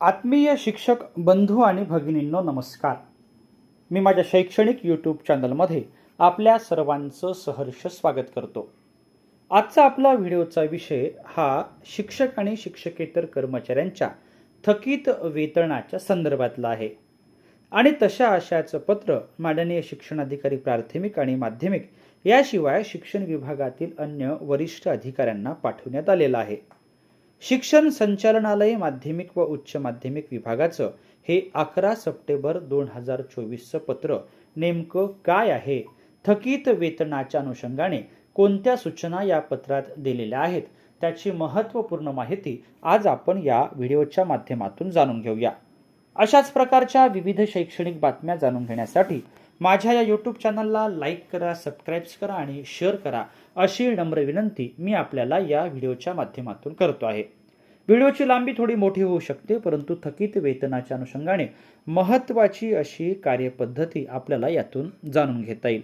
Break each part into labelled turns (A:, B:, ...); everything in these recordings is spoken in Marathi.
A: आत्मीय शिक्षक बंधू आणि भगिनींनो नमस्कार. मी माझ्या शैक्षणिक यूट्यूब चॅनलमध्ये आपल्या सर्वांचं सहर्ष स्वागत करतो. आजचा आपला व्हिडिओचा विषय हा शिक्षक आणि शिक्षकेतर कर्मचाऱ्यांच्या थकीत वेतनाच्या संदर्भातला आहे. आणि तशा आशयाचं पत्र माननीय शिक्षणाधिकारी प्राथमिक आणि माध्यमिक याशिवाय शिक्षण विभागातील अन्य वरिष्ठ अधिकाऱ्यांना पाठवण्यात आलेलं आहे. शिक्षण संचालनालय माध्यमिक व उच्च माध्यमिक विभागाचं हे अकरा सप्टेंबर दोन हजार चोवीसचं पत्र नेमकं काय आहे? थकीत वेतनाच्या अनुषंगाने कोणत्या सूचना या पत्रात दिलेल्या आहेत? त्याची महत्त्वपूर्ण माहिती आज आपण या व्हिडिओच्या माध्यमातून जाणून घेऊया. अशाच प्रकारच्या विविध शैक्षणिक बातम्या जाणून घेण्यासाठी माझ्या या यूट्यूब चॅनलला लाईक करा सबस्क्राईब्स करा आणि शेअर करा अशी नम्र विनंती मी आपल्याला या व्हिडिओच्या माध्यमातून करतो आहे. व्हिडिओची लांबी थोडी मोठी होऊ शकते परंतु थकीत वेतनाच्या अनुषंगाने महत्त्वाची अशी कार्यपद्धती आपल्याला यातून जाणून घेता येईल.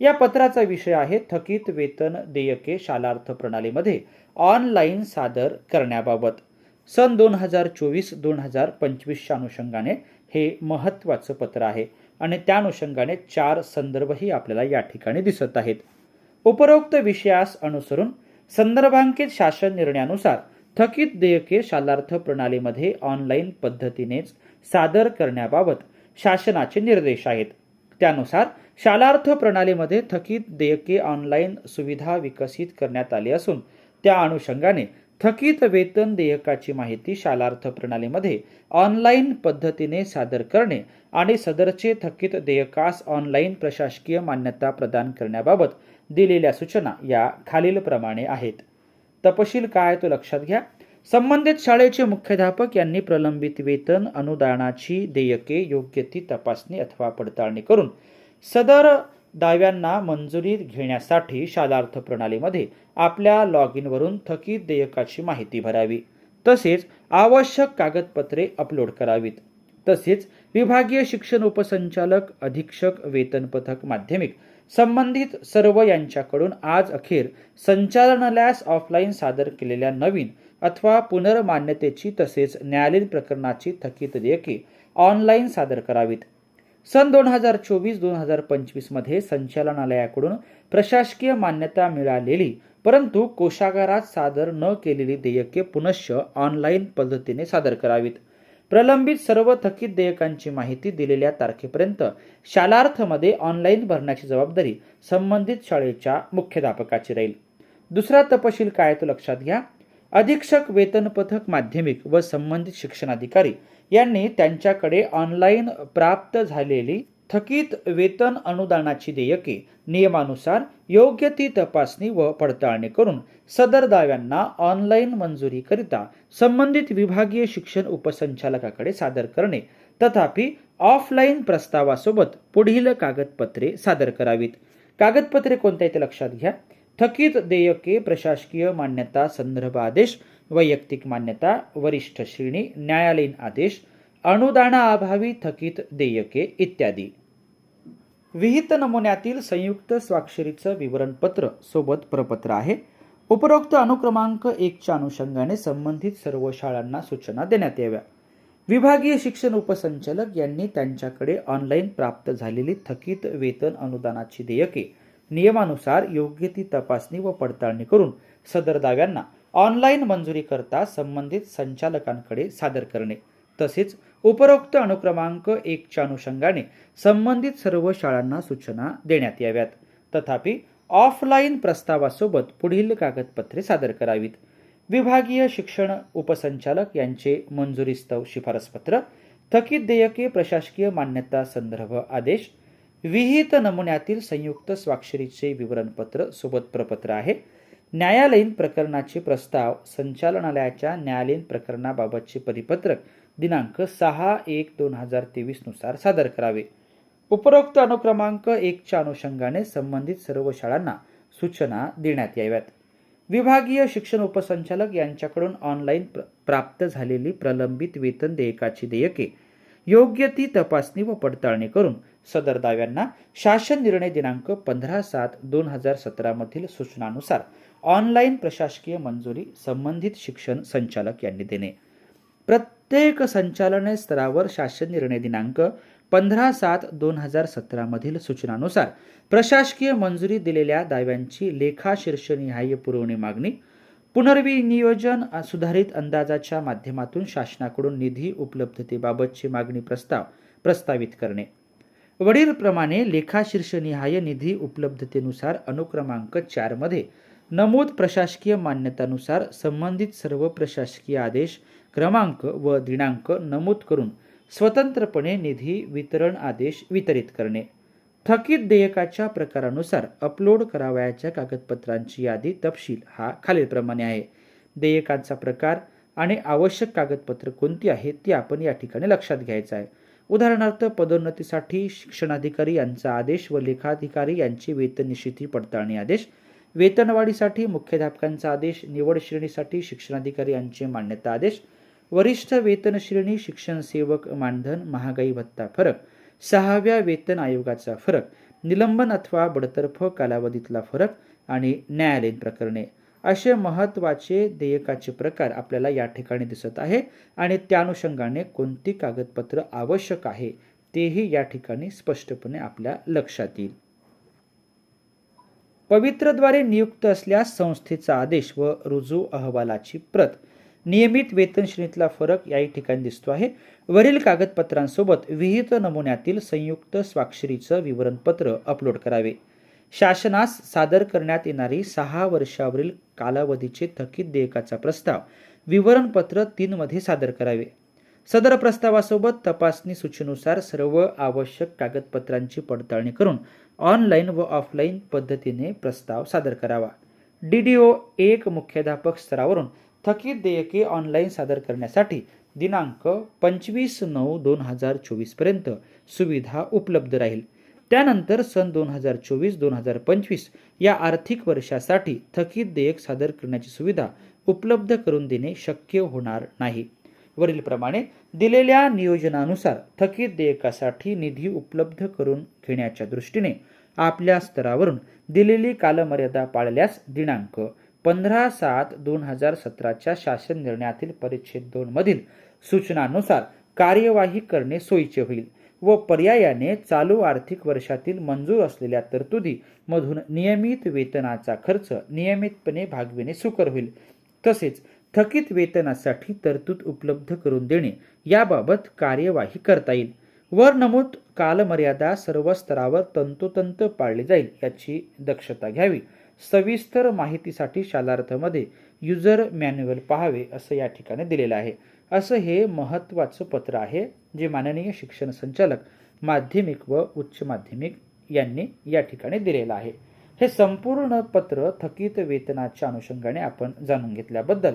A: या पत्राचा विषय आहे थकीत वेतन देयके शालार्थ प्रणालीमध्ये ऑनलाईन सादर करण्याबाबत. सन दोन हजार चोवीस दोन हजार पंचवीसच्या अनुषंगाने हे महत्त्वाचं पत्र आहे आणि त्या अनुषंगाने चार संदर्भही आपल्याला या ठिकाणी दिसत आहेत. उपरोक्त विषयास अनुसरून संदर्भांकित शासन निर्णयानुसार थकीत देयके शालार्थ प्रणालीमध्ये ऑनलाईन पद्धतीनेच सादर करण्याबाबत शासनाचे निर्देश आहेत. त्यानुसार शालार्थ प्रणालीमध्ये थकीत देयके ऑनलाईन सुविधा विकसित करण्यात आली असून त्या अनुषंगाने थकीत वेतन देयकाची माहिती शालार्थ प्रणालीमध्ये ऑनलाईन पद्धतीने सादर करणे आणि सदरचे थकीत देयकास ऑनलाईन प्रशासकीय मान्यता प्रदान करण्याबाबत दिलेल्या सूचना या खालीलप्रमाणे आहेत. तपशील काय तो लक्षात घ्या. संबंधित शाळेचे मुख्याध्यापक यांनी प्रलंबित वेतन अनुदानाची देयके योग्य ती तपासणी अथवा पडताळणी करून सदर दाव्यांना मंजुरी घेण्यासाठी शालार्थ प्रणालीमध्ये आपल्या लॉग इनवरून थकीत देयकाची माहिती भरावी. तसेच आवश्यक कागदपत्रे अपलोड करावीत. तसेच विभागीय शिक्षण उपसंचालक अधीक्षक वेतन पथक माध्यमिक संबंधित सर्व यांच्याकडून आज अखेर संचालनालयास ऑफलाईन सादर केलेल्या नवीन अथवा पुनर्मान्यतेची तसेच न्यायालयीन प्रकरणाची थकीत देयके ऑनलाईन सादर करावीत. सन दोन हजार चोवीस दोन हजार पंचवीसमध्ये संचालनालयाकडून प्रशासकीय मान्यता मिळालेली परंतु कोशागारात सादर न केलेली देयके पुनश्च ऑनलाईन पद्धतीने सादर करावीत. प्रलंबित सर्व थकीत देयकांची माहिती दिलेल्या तारखेपर्यंत शालार्थमध्ये ऑनलाईन भरण्याची जबाबदारी संबंधित शाळेच्या मुख्याध्यापकाची राहील. दुसरा तपशील काय तो लक्षात घ्या. अधीक्षक वेतन पथक माध्यमिक व संबंधित शिक्षणाधिकारी यांनी त्यांच्याकडे ऑनलाईन प्राप्त झालेली थकीत वेतन अनुदानाची देयके नियमानुसार योग्य ती तपासणी व पडताळणी करून सदर दाव्यांना ऑनलाईन मंजुरीकरिता संबंधित विभागीय शिक्षण उपसंचालकाकडे सादर करणे तथापि ऑफलाईन प्रस्तावासोबत पुढील कागदपत्रे सादर करावीत. कागदपत्रे कोणत्या ते लक्षात घ्या. थकीत देयके प्रशासकीय मान्यता संदर्भ आदेश वैयक्तिक मान्यता वरिष्ठ श्रेणी न्यायालयीन आदेश अनुदानाअभावी थकीत देयके इत्यादी. विहित नमुन्यातील संयुक्त स्वाक्षरीचं विवरणपत्र सोबत प्रपत्र आहे. उपरोक्त अनुक्रमांक एकच्या अनुषंगाने संबंधित सर्व शाळांना सूचना देण्यात याव्या. विभागीय शिक्षण उपसंचालक यांनी त्यांच्याकडे ऑनलाईन प्राप्त झालेली थकीत वेतन अनुदानाची देयके नियमानुसार योग्य ती तपासणी व पडताळणी करून सदर दाव्यांना ऑनलाईन मंजुरीकरता संबंधित संचालकांकडे सादर करणे तसेच उपरोक्त अनुक्रमांक एकच्या अनुषंगाने संबंधित सर्व शाळांना सूचना देण्यात याव्यात. तथापि ऑफलाईन प्रस्तावासोबत पुढील कागदपत्रे सादर करावीत. विभागीय शिक्षण उपसंचालक यांचे मंजुरीस्तव शिफारसपत्र थकीत देयके प्रशासकीय मान्यता संदर्भ आदेश विहित नमुन्यातील संयुक्त स्वाक्षरीचे विवरणपत्र सोबत प्रपत्र आहे न्यायालयीन प्रकरणाचे प्रस्ताव संचालनालयाच्या न्यायालयीन प्रकरणाबाबतचे परिपत्रक दिनांक सहा एक दोन हजार तेवीसनुसार सादर करावे. उपरोक्त अनुक्रमांक एकच्या अनुषंगाने संबंधित सर्व शाळांना सूचना देण्यात याव्यात. विभागीय शिक्षण उपसंचालक यांच्याकडून ऑनलाईन प्र प्राप्त झालेली प्रलंबित वेतन देयकाची देयके योग्य ती तपासणी व पडताळणी करून सदर दाव्यांना शासन निर्णय दिनांक पंधरा सात दोन हजार सतरामधील सूचनानुसार ऑनलाईन प्रशासकीय मंजुरी संबंधित शिक्षण संचालक यांनी देणे. प्रत प्रत्येक संचालन स्तरावर शासन निर्णय दिनांक पंधरा सात दोन हजार सतरामधील सूचनानुसार प्रशासकीय मंजुरी दिलेल्या दाव्यांची लेखा शीर्षनिहाय पुरवणी मागणी पुनर्विनियोजन सुधारित अंदाजाच्या माध्यमातून शासनाकडून निधी उपलब्धतेबाबतची मागणी प्रस्ताव प्रस्तावित करणे. वडीलप्रमाणे लेखाशीर्षनिहाय निधी उपलब्धतेनुसार अनुक्रमांक चारमध्ये नमूद प्रशासकीय मान्यतानुसार संबंधित सर्व प्रशासकीय आदेश क्रमांक व दिनांक नमूद करून स्वतंत्रपणे निधी वितरण आदेश वितरित करणे. थकीत देयकाच्या प्रकारानुसार अपलोड करावयाच्या कागदपत्रांची यादी तपशील हा खालीलप्रमाणे आहे. देयकांचा प्रकार आणि आवश्यक कागदपत्र कोणती आहेत ती आपण या ठिकाणी लक्षात घ्यायचं आहे. उदाहरणार्थ पदोन्नतीसाठी शिक्षणाधिकारी यांचा आदेश व लेखाधिकारी यांची वेतन निश्चिती पडताळणी आदेश वेतनवाढीसाठी मुख्याध्यापकांचा आदेश निवड श्रेणीसाठी शिक्षणाधिकारी यांचे मान्यता आदेश वरिष्ठ वेतन श्रेणी शिक्षण सेवक मानधन महागाई भत्ता फरक सहाव्या वेतन आयोगाचा फरक निलंबन अथवा बडतर्फ कालावधीतला फरक आणि न्यायालयीन प्रकरणे. असे महत्त्वाचे देयकाचे प्रकार आपल्याला या ठिकाणी दिसत आहे आणि त्या अनुषंगाने कोणती कागदपत्र आवश्यक आहे तेही या ठिकाणी स्पष्टपणे आपल्या लक्षात येईल. पवित्रद्वारे नियुक्त असल्यास संस्थेचा आदेश व रुजू अहवालाची प्रत. नियमित वेतन श्रेणीतला फरक याही ठिकाणी दिसतो आहे. वरील कागदपत्रांसोबत विहित नमुन्यातील संयुक्त स्वाक्षरीचं विवरणपत्र अपलोड करावे. शासनास सादर करण्यात येणारी सहा वर्षावरील कालावधीचे थकीत देयकाचा प्रस्ताव. विवरणपत्र तीनमध्ये सादर करावे. सदर प्रस्तावासोबत तपासणी सूचीनुसार सर्व आवश्यक कागदपत्रांची पडताळणी करून ऑनलाईन व ऑफलाईन पद्धतीने प्रस्ताव सादर करावा. डी डी ओ एक मुख्याध्यापक स्तरावरून थकीत देयके ऑनलाईन सादर करण्यासाठी दिनांक पंचवीस नऊ दोन हजार चोवीसपर्यंत सुविधा उपलब्ध राहील. त्यानंतर सन दोन हजार चोवीस दोन हजार पंचवीस या आर्थिक वर्षासाठी थकीत देयक सादर करण्याची सुविधा उपलब्ध करून देणे शक्य होणार नाही. वरीलप्रमाणे दिलेल्या नियोजनानुसार थकीत देयकासाठी निधी उपलब्ध करून घेण्याच्या दृष्टीने आपल्या स्तरावरून दिलेली कालमर्यादा पाळल्यास दिनांक पंधरा सात दोन हजार सतराच्या शासन निर्णयातील परिच्छेद दोन मधील सूचनानुसार कार्यवाही करणे सोयीचे होईल व पर्यायाने चालू आर्थिक वर्षातील मंजूर असलेल्या तरतुदी मधून नियमित वेतनाचा खर्च नियमितपणे भागविणे सुकर होईल. तसेच थकीत वेतनासाठी तरतूद उपलब्ध करून देणे याबाबत कार्यवाही करता येईल. वर नमूद कालमर्यादा सर्व स्तरावर तंतोतंत पाळली जाईल याची दक्षता घ्यावी. सविस्तर माहितीसाठी शालार्थमध्ये युजर मॅन्युअल पाहावे असं या ठिकाणी दिलेलं आहे. असं हे महत्त्वाचं पत्र आहे जे माननीय शिक्षण संचालक माध्यमिक व उच्च माध्यमिक यांनी या ठिकाणी दिलेलं आहे. हे संपूर्ण पत्र थकीत वेतनाच्या अनुषंगाने आपण जाणून घेतल्याबद्दल